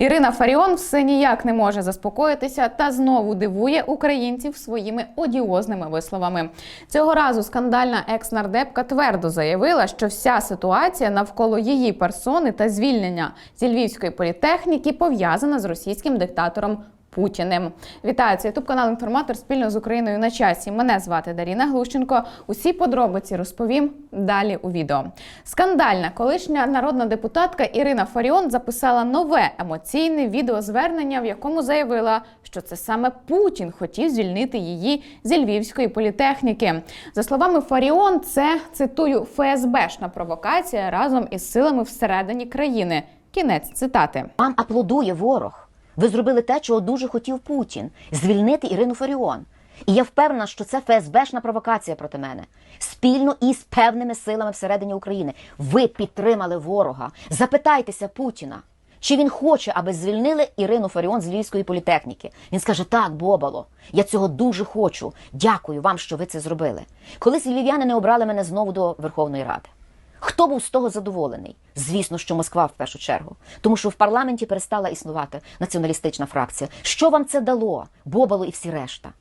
Ірина Фаріон все ніяк не може заспокоїтися та знову дивує українців своїми одіозними висловами. Цього разу скандальна екс-нардепка твердо заявила, що вся ситуація навколо її персони та звільнення зі львівської політехніки пов'язана з російським диктатором. Путіним вітаю це ютуб канал інформатор спільно з Україною на часі. Мене звати Даріна Глущенко. Усі подробиці розповім далі у відео. Скандальна колишня народна депутатка Ірина Фаріон записала нове емоційне відеозвернення, в якому заявила, що це саме Путін хотів звільнити її зі львівської політехніки. За словами Фаріон, це цитую ФСБшна провокація разом із силами всередині країни. Кінець цитати. Вам аплодує ворог. Ви зробили те, чого дуже хотів Путін звільнити Ірину Фаріон. І я впевнена, що це ФСБшна провокація проти мене. Спільно із певними силами всередині України. Ви підтримали ворога. Запитайтеся Путіна, чи він хоче, аби звільнили Ірину Фаріон з Львівської політехніки. Він скаже: так, Бобало, я цього дуже хочу. Дякую вам, що ви це зробили. Колись львів'яни не обрали мене знову до Верховної Ради. Хто був з того задоволений? Звісно, що Москва в першу чергу, тому що в парламенті перестала існувати націоналістична фракція. Що вам це дало? Бобало і всі решта.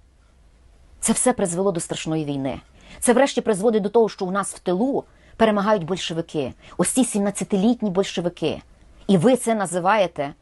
Це все призвело до страшної війни. Це врешті призводить до того, що у нас в тилу перемагають большевики. Ось ці 17-літні большевики. І ви це називаєте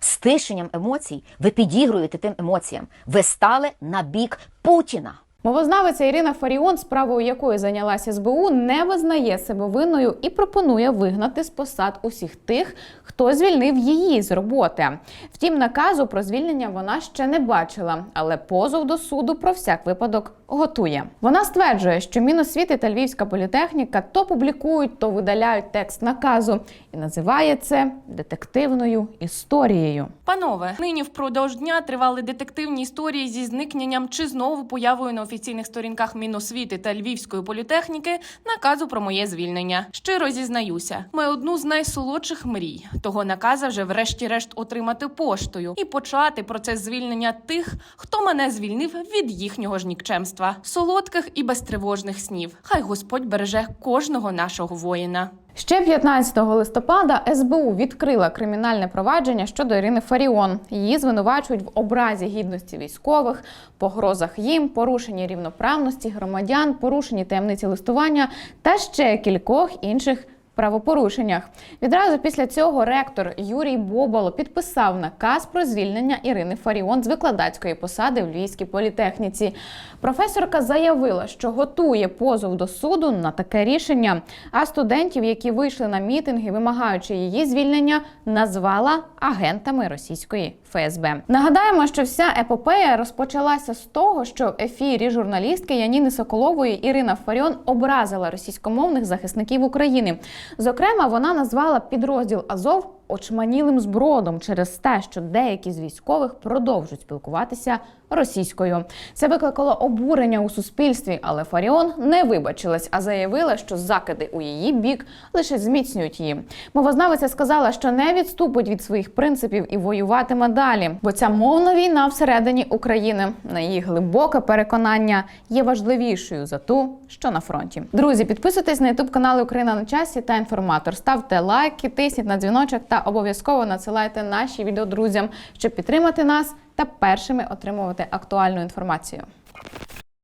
стишенням емоцій. Ви підігруєте тим емоціям. Ви стали на бік Путіна. Мовознавиця Ірина Фаріон, справою якої зайнялася СБУ, не визнає себе винною і пропонує вигнати з посад усіх тих, хто звільнив її з роботи. Втім, наказу про звільнення вона ще не бачила, але позов до суду про всяк випадок готує. Вона стверджує, що Міносвіти та Львівська політехніка то публікують, то видаляють текст наказу і називає це детективною історією. Панове, нині впродовж дня тривали детективні історії зі зникненням чи знову появою на офіційних сторінках Міносвіти та Львівської політехніки наказу про моє звільнення. Щиро зізнаюся, ми одну з найсолодших мрій. Того наказа вже врешті-решт отримати поштою і почати процес звільнення тих, хто мене звільнив від їхнього ж нікчемства, солодких і безтривожних снів. Хай Господь береже кожного нашого воїна. Ще 15 листопада СБУ відкрила кримінальне провадження щодо Ірини Фаріон. Її звинувачують в образі гідності військових, погрозах їм, порушенні рівноправності громадян, порушенні таємниці листування та ще кількох інших. Правопорушеннях відразу після цього ректор Юрій Бобало підписав наказ про звільнення Ірини Фаріон з викладацької посади в Львівській політехніці. Професорка заявила, що готує позов до суду на таке рішення. А студентів, які вийшли на мітинги, вимагаючи її звільнення, назвала агентами російської ФСБ. Нагадаємо, що вся епопея розпочалася з того, що в ефірі журналістки Яніни Соколової Ірина Фаріон образила російськомовних захисників України. Зокрема, вона назвала підрозділ Азов очманілим збродом через те, що деякі з військових продовжують спілкуватися російською. Це викликало обурення у суспільстві, але Фаріон не вибачилась, а заявила, що закиди у її бік лише зміцнюють її. Мовознавиця сказала, що не відступить від своїх принципів і воюватиме далі, бо ця мовна війна всередині України, на її глибоке переконання, є важливішою за ту, що на фронті. Друзі, підписуйтесь на ютуб канали Україна на часі та інформатор. Ставте лайки, тисніть на дзвіночок обов'язково надсилайте наші відео друзям, щоб підтримати нас та першими отримувати актуальну інформацію.